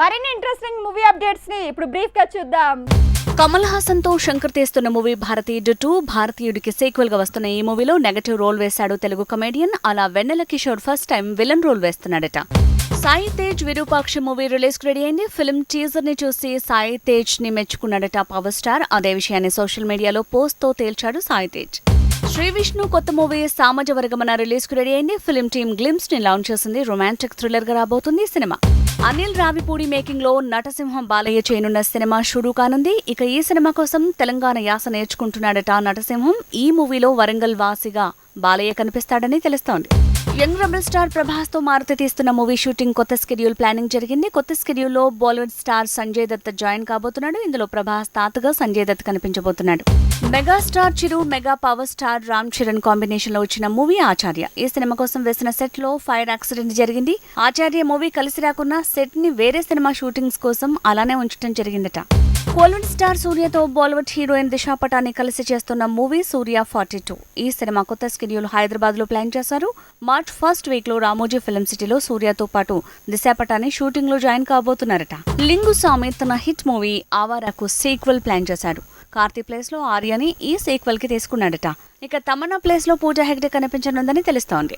మరిన్ని interesting movie అప్డేట్స్ని ఇప్పుడు బ్రీఫ్గా చూద్దాం. కమల్ హాసన్తో శంకర్ తీస్తున్న మూవీ భారతీయుడు టూ భారతీయుడికి సీక్వెల్గా వస్తున్న ఈ మూవీలో నెగటివ్ రోల్ వేశాడు తెలుగు కమెడియన్ అలా Vennela Kishore first time villain role వేస్తున్నాడట. Sai Tej Virupaksha movie రిలీజ్కు రెడీ అయింది. ఫిల్మ్ టీజర్ని చూసి సాయి తేజ్ని మెచ్చుకున్నాడట పవర్ స్టార్ అదే విషయాన్ని సోషల్ మీడియాలో పోస్ట్తో తేల్చాడు సాయి తేజ్. శ్రీ విష్ణు కొత్త మూవీ సామజ వర్గమన రిలీజ్కు రెడీ అయింది. ఫిల్మ్ టీమ్ గ్లిమ్స్ని లాంచ్ చేసింది. రొమాంటిక్ థ్రిల్లర్గా రాబోతుంది ఈ సినిమా. అనిల్ రావిపూడి మేకింగ్లో నటసింహం బాలయ్య చేయనున్న సినిమా షురూ కానుంది. ఇక ఈ సినిమా కోసం తెలంగాణ యాస నేర్చుకుంటున్నాడట నటసింహం. ఈ మూవీలో వరంగల్ వాసిగా బాలయ్య కనిపిస్తాడని తెలుస్తోంది. యంగ్ రెబల్ స్టార్ ప్రభాస్తో మారుతి తీస్తున్న మూవీ షూటింగ్ కొత్త స్కెడ్యూల్ ప్లానింగ్ జరిగింది. కొత్త స్కెడ్యూల్లో Bollywood star Sanjay Dutt join కాబోతున్నాడు. ఇందులో ప్రభాస్ తాతగా Sanjay Dutt కనిపించబోతున్నాడు. Mega star Chiru mega power star Ram Charan కాంబినేషన్లో వచ్చిన మూవీ ఆచార్య. ఈ సినిమా కోసం వేసిన సెట్లో ఫైర్ యాక్సిడెంట్ జరిగింది. ఆచార్య మూవీ కలిసి రాకున్నా సెట్ని వేరే సినిమా షూటింగ్స్ కోసం అలానే ఉంచడం జరిగిందట. కోల్వన్ స్టార్ సూర్యతో బాలీవుడ్ హీరోయిన్ దిశా పటాని కలిసి చేస్తున్న మూవీ సూర్య ఫార్టీ టూ. ఈ సినిమా కొత్త స్కెడ్యూల్ హైదరాబాద్లో ప్లాన్ చేశారు. మార్చ్ ఫస్ట్ వీక్లో రామోజీ ఫిల్మ్ సిటీలో సూర్యతో పాటు దిశా పటాని షూటింగ్లో జాయిన్ కాబోతున్నారట. లింగు స్వామి తన హిట్ మూవీ ఆవారాకు సీక్వెల్ ప్లాన్ చేశాడు కార్తీ ప్లేస్లో ఆర్యని ఈ సీక్వెల్కి తీసుకున్నాడట. ఇక తమన్నా ప్లేస్లో పూజా హెగ్డే కనిపించనుందని తెలుస్తోంది.